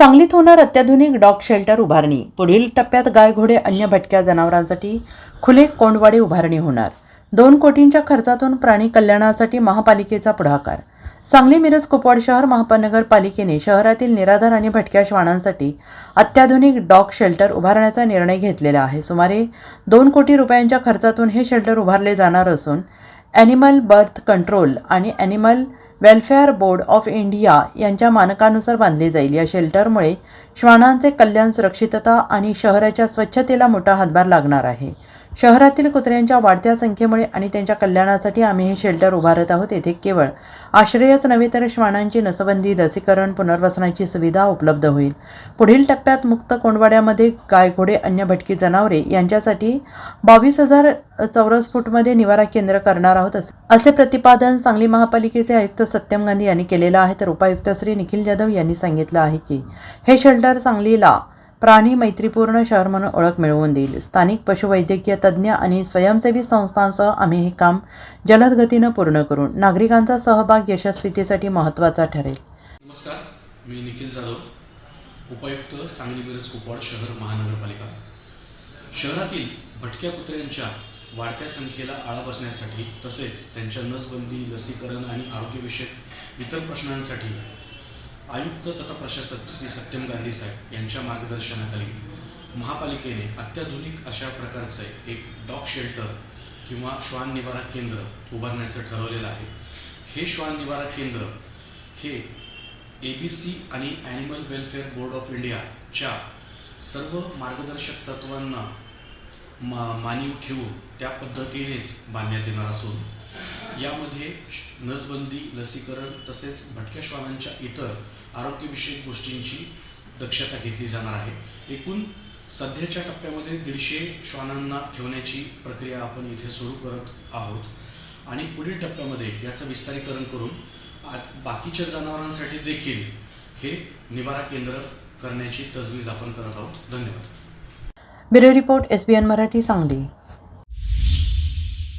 सांगलीत होणार अत्याधुनिक डॉग शेल्टर उभारणी. पुढील टप्प्यात गाय घोडे अन्य भटक्या जनावरांसाठी खुले कोंडवाडे उभारणी होणार. दोन कोटींच्या खर्चातून प्राणी कल्याणासाठी महापालिकेचा पुढाकार. सांगली मिरज कुपवाड शहर महानगरपालिकेने शहरातील निराधार आणि भटक्या श्वानांसाठी अत्याधुनिक डॉग शेल्टर उभारण्याचा निर्णय घेतलेला आहे. सुमारे दोन कोटी रुपयांच्या खर्चातून हे शेल्टर उभारले जाणार असून ॲनिमल बर्थ कंट्रोल आणि animal welfare board of India यांच्या मानकानुसार बांधले जाईल. या शेल्टरमुळे श्वानांचे कल्याण सुरक्षितता आणि शहराच्या स्वच्छतेला मोठा हातभार लागणार आहे. शहरातील कुत्र्यांच्या वाढत्या संख्येमुळे आणि त्यांच्या कल्याणासाठी आम्ही हे शेल्टर उभारत आहोत. येथे केवळ आश्रयच नव्हे तर श्वानांची नसबंदी लसीकरण पुनर्वसनाची सुविधा उपलब्ध होईल. पुढील टप्प्यात मुक्त कोंडवाड्यामध्ये गाय घोडे अन्य भटकी जनावरे यांच्यासाठी बावीस हजार चौरस फूटमध्ये निवारा केंद्र करणार आहोत असे- असे प्रतिपादन सांगली महापालिकेचे आयुक्त सत्यम गांधी यांनी केलेलं आहे. तर उपायुक्त श्री निखिल जाधव यांनी सांगितलं आहे की हे शेल्टर सांगलीला प्राणी मैत्रीपूर्ण शहर म्हणून ओळख मिळवून देईल. स्थानिक पशुवैद्यकीय तज्ज्ञ आणि स्वयंसेवी संस्थांसह आम्ही हे काम जलद गतीनं पूर्ण करून नागरिकांचा सहभाग यशस्वीतेसाठी महत्त्वाचा ठरेल. नमस्कार मी निखिल जाधव उपायुक्त सांगली मिरज कुपवाड शहर महानगरपालिका. शहरातील भटक्या कुत्र्यांच्या वाढत्या संख्येला आळा बसण्यासाठी तसेच त्यांच्या नसबंदी लसीकरण आणि आरोग्यविषयक इतर प्रश्नांसाठी आयुक्त तथा प्रशासक श्री सत्यम गांधी साहेब यांच्या मार्गदर्शनाखाली महापालिकेने अत्याधुनिक अशा प्रकारचे एक डॉग शेल्टर किंवा श्वान निवारा केंद्र उभारण्याचं ठरवलेलं आहे. हे श्वान निवारा केंद्र हे ए बी सी आणि ॲनिमल वेलफेअर बोर्ड ऑफ इंडियाच्या सर्व मार्गदर्शक तत्वांना मा मानीव ठेवून त्या पद्धतीनेच बांधण्यात येणार असून यामध्ये नसबंदी लसीकरण तसेच भटक्या श्वानांच्या इतर आरोग्यविषयक गोष्टींची दक्षता घेतली जाणार आहे. एकूण सध्याच्या टप्प्यामध्ये दीडशे श्वानांना ठेवण्याची प्रक्रिया आपण इथे सुरू करत आहोत. आणि पुढील टप्प्यामध्ये याचं विस्तारीकरण करून बाकीच्या जनावरांसाठी देखील हे निवारा केंद्र करण्याची तजवीज आपण करत आहोत. धन्यवाद. Bureau report S B N Marathi Sangli.